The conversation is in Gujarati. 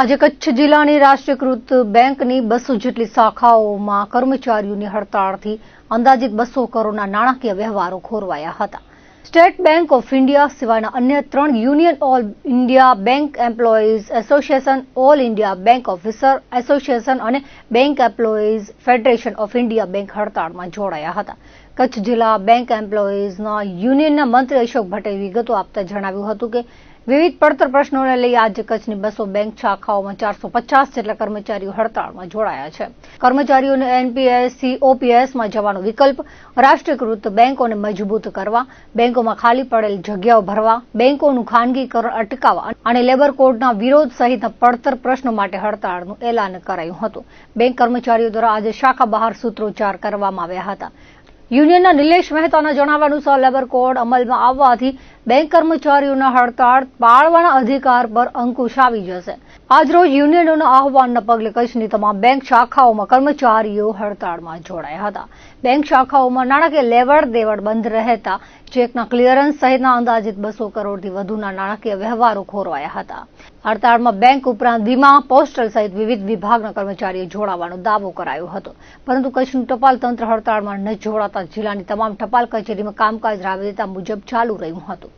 આજે કચ્છ જિલ્લાની રાષ્ટ્રીયકૃત બેંકની બસો જેટલી શાખાઓમાં કર્મચારીઓની હડતાળથી અંદાજિત બસો કરોડના નાણાકીય વ્યવહારો ખોરવાયા હતા. સ્ટેટ બેંક ઓફ ઇન્ડિયા સિવાયના અન્ય ત્રણ union all India bank employees association, all India bank officer association અને bank employees federation of India bank હડતાળમાં જોડાયા હતા. કચ્છ જિલ્લા બેંક એમ્પ્લોઈઝના યુનિયનના મંત્રી અશોક ભટ્ટે વિગતો આપતા જણાવ્યું હતું કે વિવિધ પડતર પ્રશ્નોને લઈ આજે કચ્છની બસો બેંક શાખાઓમાં ચારસો જેટલા કર્મચારીઓ હડતાળમાં જોડાયા છે. કર્મચારીઓને એનપીએસ, ઓપીએસમાં જવાનો વિકલ્પ, રાષ્ટ્રીયકૃત બેંકોને મજબૂત કરવા, બેંકોમાં ખાલી પડેલ જગ્યાઓ ભરવા, બેંકોનું ખાનગીકરણ અટકાવવા અને લેબર કોડના વિરોધ સહિતના પડતર પ્રશ્નો માટે હડતાળનું એલાન કરાયું હતું. બેંક કર્મચારીઓ દ્વારા આજે શાખા બહાર સૂત્રોચ્ચાર કરવામાં આવ્યા હતા. યુનિયનના નિલેશ મહેતાના જણાવ્યા અનુસાર લેબર કોડ અમલમાં આવવાથી બેંક કર્મચારીઓના હડતાળ પાળવાના અધિકાર પર અંકુશ આવી જશે. આજરોજ યુનિયનોના આહવાનના પગલે કચ્છની તમામ બેંક શાખાઓમાં કર્મચારીઓ હડતાળમાં જોડાયા હતા. બેંક શાખાઓમાં નાણાકીય લેવડ દેવડ બંધ રહેતા, ચેકના ક્લિયરન્સ સહિતના અંદાજિત બસો કરોડથી વધુના નાણાકીય વ્યવહારો ખોરવાયા હતા. હડતાળમાં બેંક ઉપરાંત વીમા પોસ્ટલ સહિત વિવિધ વિભાગના કર્મચારીઓ જોડાવાનો દાવો કરાયો હતો. પરંતુ કચ્છનું ટપાલ તંત્ર હડતાળમાં ન જોડાતા જિલ્લાની તમામ ટપાલ કચેરીમાં કામકાજ રાબેતા મુજબ ચાલુ રહ્યું હતું.